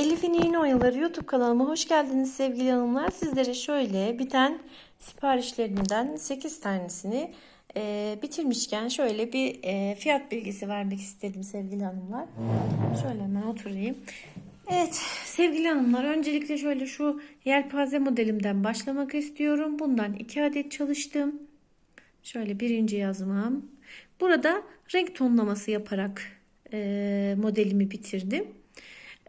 Elif'in İğne Oyaları YouTube kanalıma hoş geldiniz sevgili hanımlar. Sizlere şöyle biten siparişlerimden 8 tanesini e, bitirmişken şöyle bir e, fiyat bilgisi vermek istedim sevgili hanımlar. Şöyle hemen oturayım. Evet sevgili hanımlar öncelikle şöyle şu yelpaze modelimden başlamak istiyorum. Bundan 2 adet çalıştım. Şöyle birinci yazmam. Burada renk tonlaması yaparak e, modelimi bitirdim.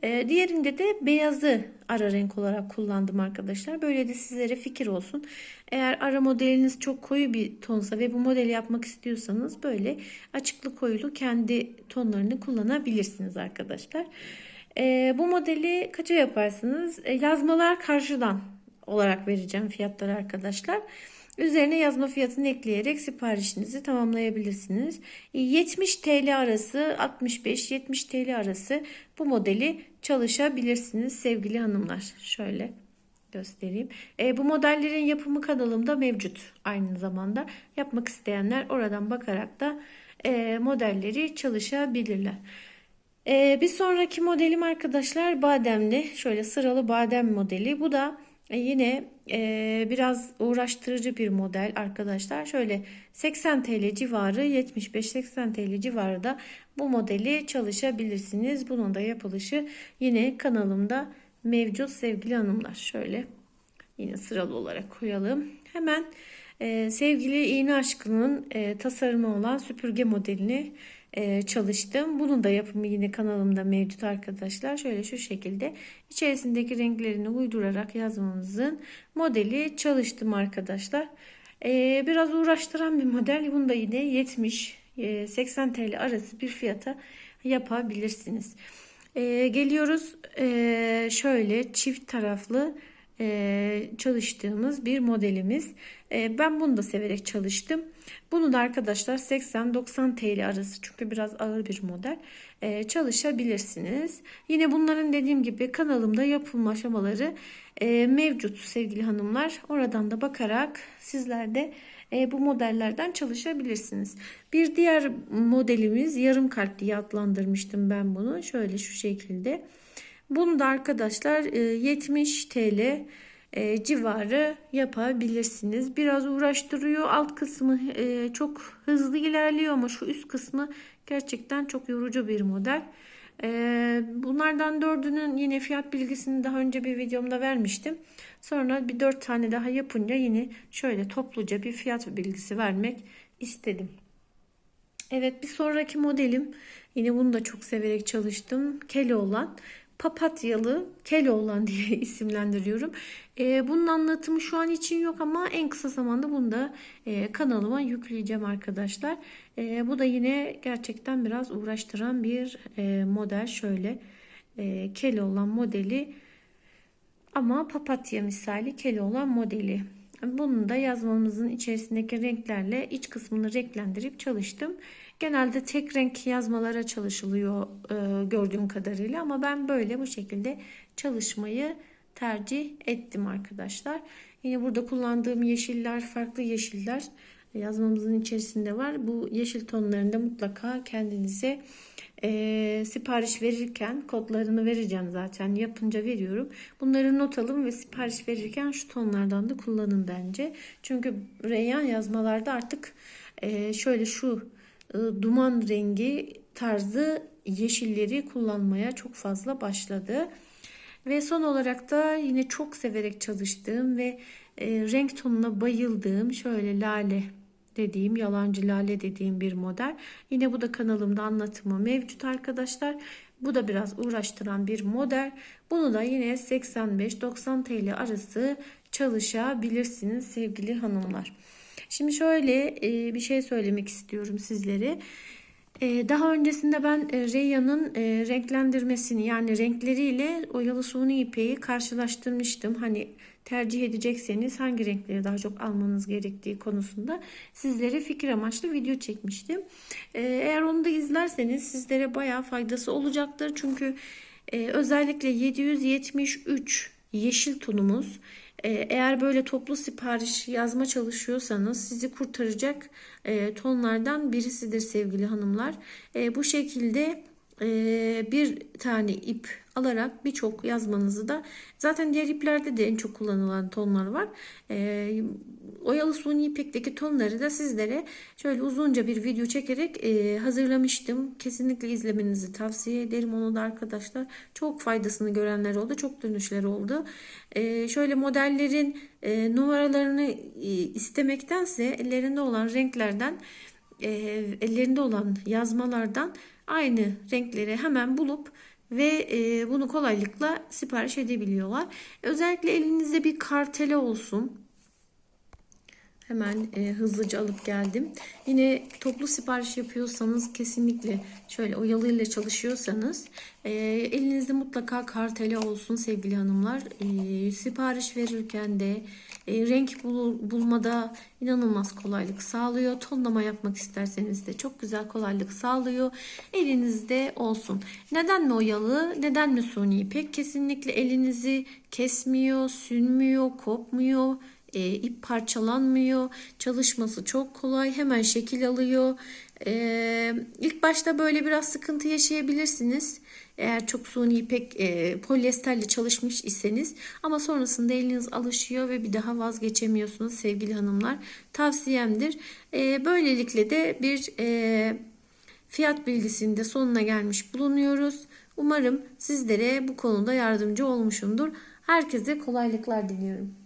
E, diğerinde de beyazı ara renk olarak kullandım arkadaşlar. Böyle de sizlere fikir olsun. Eğer ara modeliniz çok koyu bir tonsa ve bu modeli yapmak istiyorsanız böyle açıklı koyulu kendi tonlarını kullanabilirsiniz arkadaşlar. E, bu modeli kaça yaparsınız? E, yazmalar karşıdan olarak vereceğim fiyatları arkadaşlar. Üzerine yazma fiyatını ekleyerek siparişinizi tamamlayabilirsiniz. 70 TL arası 65-70 TL arası bu modeli çalışabilirsiniz sevgili hanımlar. Şöyle göstereyim. E, bu modellerin yapımı kanalımda mevcut aynı zamanda. Yapmak isteyenler oradan bakarak da e, modelleri çalışabilirler. E, bir sonraki modelim arkadaşlar bademli. Şöyle sıralı badem modeli. Bu da e, yine e, biraz uğraştırıcı bir model arkadaşlar. Şöyle 80 TL civarı 75-80 TL civarı da bu modeli çalışabilirsiniz. Bunun da yapılışı yine kanalımda mevcut sevgili hanımlar. Şöyle yine sıralı olarak koyalım. Hemen e, sevgili iğne aşkının e, tasarımı olan süpürge modelini e, çalıştım. Bunun da yapımı yine kanalımda mevcut arkadaşlar. Şöyle şu şekilde içerisindeki renklerini uydurarak yazmamızın modeli çalıştım arkadaşlar. E, biraz uğraştıran bir model. Bunu da yine 70 e, 80 TL arası bir fiyata yapabilirsiniz. E, geliyoruz şöyle çift taraflı çalıştığımız bir modelimiz. E, ben bunu da severek çalıştım. Bunu da arkadaşlar 80-90 TL arası çünkü biraz ağır bir model e, çalışabilirsiniz. Yine bunların dediğim gibi kanalımda yapılma aşamaları mevcut sevgili hanımlar. Oradan da bakarak sizler de bu modellerden çalışabilirsiniz. Bir diğer modelimiz yarım kalp diye adlandırmıştım ben bunu. Şöyle şu şekilde. Bunu da arkadaşlar 70 TL civarı yapabilirsiniz. Biraz uğraştırıyor. Alt kısmı çok hızlı ilerliyor ama şu üst kısmı gerçekten çok yorucu bir model. Bunlardan dördünün yine fiyat bilgisini daha önce bir videomda vermiştim. Sonra bir dört tane daha yapınca yine şöyle topluca bir fiyat bilgisi vermek istedim. Evet bir sonraki modelim yine bunu da çok severek çalıştım. Kele olan papatyalı Keloğlan diye isimlendiriyorum. E, bunun anlatımı şu an için yok ama en kısa zamanda bunu da e, kanalıma yükleyeceğim arkadaşlar. E, bu da yine gerçekten biraz uğraştıran bir e, model. Şöyle e, Keloğlan modeli ama papatya misali Keloğlan modeli. Bunun da yazmamızın içerisindeki renklerle iç kısmını renklendirip çalıştım. Genelde tek renk yazmalara çalışılıyor e, gördüğüm kadarıyla ama ben böyle bu şekilde çalışmayı tercih ettim arkadaşlar. Yine burada kullandığım yeşiller farklı yeşiller yazmamızın içerisinde var. Bu yeşil tonlarında mutlaka kendinize e, sipariş verirken kodlarını vereceğim zaten yapınca veriyorum. Bunları not alın ve sipariş verirken şu tonlardan da kullanın bence. Çünkü reyyan yazmalarda artık e, şöyle şu duman rengi tarzı yeşilleri kullanmaya çok fazla başladı. Ve son olarak da yine çok severek çalıştığım ve e, renk tonuna bayıldığım şöyle lale dediğim yalancı lale dediğim bir model. Yine bu da kanalımda anlatımı mevcut arkadaşlar. Bu da biraz uğraştıran bir model. Bunu da yine 85-90 TL arası çalışabilirsiniz sevgili hanımlar. Şimdi şöyle e, bir şey söylemek istiyorum sizlere. E, daha öncesinde ben e, Reya'nın renklendirmesini yani renkleriyle oyalı suni ipeği karşılaştırmıştım. Hani tercih edecekseniz hangi renkleri daha çok almanız gerektiği konusunda sizlere fikir amaçlı video çekmiştim. Eğer onu da izlerseniz sizlere bayağı faydası olacaktır. Çünkü özellikle 773 yeşil tonumuz ee, eğer böyle toplu sipariş yazma çalışıyorsanız sizi kurtaracak e, tonlardan birisidir sevgili hanımlar. E, bu şekilde e, bir tane ip alarak birçok yazmanızı da zaten diğer iplerde de en çok kullanılan tonlar var. E, oyalı suni ipekteki tonları da sizlere şöyle uzunca bir video çekerek e, hazırlamıştım. Kesinlikle izlemenizi tavsiye ederim onu da arkadaşlar. Çok faydasını görenler oldu. Çok dönüşler oldu. E, şöyle modellerin e, numaralarını e, istemektense ellerinde olan renklerden e, ellerinde olan yazmalardan aynı renkleri hemen bulup ve e, bunu kolaylıkla sipariş edebiliyorlar. Özellikle elinizde bir kartele olsun. Hemen e, hızlıca alıp geldim. Yine toplu sipariş yapıyorsanız kesinlikle şöyle oyalıyla çalışıyorsanız e, elinizde mutlaka kartele olsun sevgili hanımlar. E, sipariş verirken de e, renk bul, bulmada inanılmaz kolaylık sağlıyor. Tonlama yapmak isterseniz de çok güzel kolaylık sağlıyor. Elinizde olsun. Neden mi oyalı? Neden mi suni ipek? Kesinlikle elinizi kesmiyor, sünmüyor, kopmuyor. E, ip parçalanmıyor. Çalışması çok kolay. Hemen şekil alıyor. E, ilk başta böyle biraz sıkıntı yaşayabilirsiniz. Eğer çok suni ipek e, polyesterle çalışmış iseniz. Ama sonrasında eliniz alışıyor ve bir daha vazgeçemiyorsunuz sevgili hanımlar. Tavsiyemdir. E, böylelikle de bir e, fiyat bilgisinde sonuna gelmiş bulunuyoruz. Umarım sizlere bu konuda yardımcı olmuşumdur. Herkese kolaylıklar diliyorum.